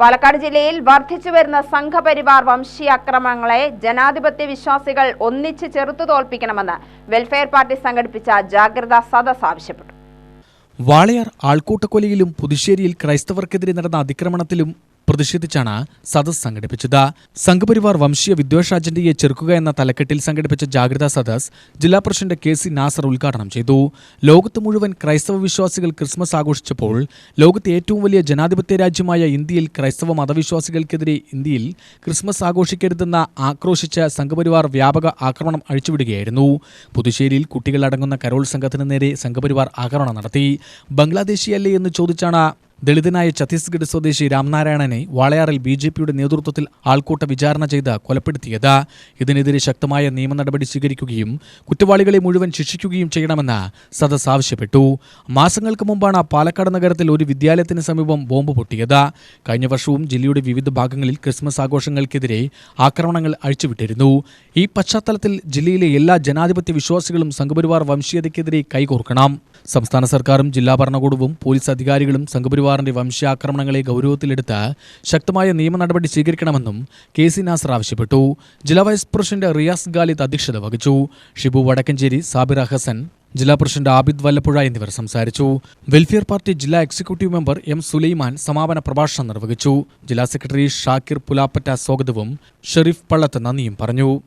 പാലക്കാട് ജില്ലയിൽ വർദ്ധിച്ചു വരുന്ന സംഘപരിവാർ വംശീയ അക്രമങ്ങളെ ജനാധിപത്യ വിശ്വാസികൾ ഒന്നിച്ച് ചെറുത്തു തോൽപ്പിക്കണമെന്ന് വെൽഫെയർ പാർട്ടി സംഘടിപ്പിച്ച ജാഗ്രതാ സദസ് ആവശ്യപ്പെട്ടു. വാളയാർ ആൾക്കൂട്ടക്കൊലയിലും പുതുശ്ശേരിയിൽ ക്രൈസ്തവർക്കെതിരെ നടന്ന അതിക്രമണത്തിലും പ്രതിഷേധിച്ചാണ് സദസ് സംഘടിപ്പിച്ചത്. സംഘപരിവാർ വംശീയ വിദ്വേഷ അജണ്ടയെ ചെറുക്കുക എന്ന തലക്കെട്ടിൽ സംഘടിപ്പിച്ച ജാഗ്രതാ സദസ് ജില്ലാ പ്രസിഡന്റ് കെ സി നാസർ ഉദ്ഘാടനം ചെയ്തു. ലോകത്ത് മുഴുവൻ ക്രൈസ്തവ വിശ്വാസികൾ ക്രിസ്മസ് ആഘോഷിച്ചപ്പോൾ ലോകത്തെ ഏറ്റവും വലിയ ജനാധിപത്യ രാജ്യമായ ഇന്ത്യയിൽ ക്രൈസ്തവ മതവിശ്വാസികൾക്കെതിരെ ഇന്ത്യയിൽ ക്രിസ്മസ് ആഘോഷിക്കരുതെന്ന ആക്രോശിച്ച സംഘപരിവാർ വ്യാപക ആക്രമണം അഴിച്ചുവിടുകയായിരുന്നു. പുതുശ്ശേരിയിൽ കുട്ടികളടങ്ങുന്ന കരോൾ സംഘത്തിന് നേരെ സംഘപരിവാർ ആക്രമണം നടത്തി. ബംഗ്ലാദേശിയല്ലേ എന്ന് ചോദിച്ചാണ് ദളിതനായ ഛത്തീസ്ഗഡ് സ്വദേശി രാംനാരായണനെ വാളയാറിൽ ബി ജെ പിയുടെ നേതൃത്വത്തിൽ ആൾക്കൂട്ട വിചാരണ ചെയ്ത് കൊലപ്പെടുത്തിയത്. ഇതിനെതിരെ ശക്തമായ നിയമ നടപടി സ്വീകരിക്കുകയും കുറ്റവാളികളെ മുഴുവൻ ശിക്ഷിക്കുകയും ചെയ്യണമെന്ന് സദസ് ആവശ്യപ്പെട്ടു. മാസങ്ങൾക്ക് മുമ്പാണ് പാലക്കാട് നഗരത്തിൽ ഒരു വിദ്യാലയത്തിന് സമീപം ബോംബ് പൊട്ടിയത്. കഴിഞ്ഞ വർഷവും ജില്ലയുടെ വിവിധ ഭാഗങ്ങളിൽ ക്രിസ്മസ് ആഘോഷങ്ങൾക്കെതിരെ ആക്രമണങ്ങൾ അഴിച്ചുവിട്ടിരുന്നു. ഈ പശ്ചാത്തലത്തിൽ ജില്ലയിലെ എല്ലാ ജനാധിപത്യ വിശ്വാസികളും സംഘപരിവാർ വംശീയതയ്ക്കെതിരെ കൈകോർക്കണം. സംസ്ഥാന സർക്കാരും ജില്ലാ ഭരണകൂടവും പോലീസ് അധികാരികളും സംഘപരിവാറിന്റെ വംശാക്രമണങ്ങളെ ഗൗരവത്തിലെടുത്ത് ശക്തമായ നിയമ നടപടി സ്വീകരിക്കണമെന്നും കെ സി നാസർ ആവശ്യപ്പെട്ടു. ജില്ലാ വൈസ് പ്രസിഡന്റ് റിയാസ് ഗാലിദ് അധ്യക്ഷത വഹിച്ചു. ഷിബു വടക്കഞ്ചേരി സാബിർ ഹസൻ ജില്ലാ പ്രസിഡന്റ് ആബിദ് വല്ലപ്പുഴ എന്നിവർ സംസാരിച്ചു. വെൽഫെയർ പാർട്ടി ജില്ലാ എക്സിക്യൂട്ടീവ് മെമ്പർ എം സുലൈമാൻ സമാപന പ്രഭാഷണം നിർവഹിച്ചു. ജില്ലാ സെക്രട്ടറി ഷാക്കിർ പുലാപ്പറ്റ സ്വാഗതവും ഷെറീഫ് പള്ളത്ത് നന്ദിയും പറഞ്ഞു.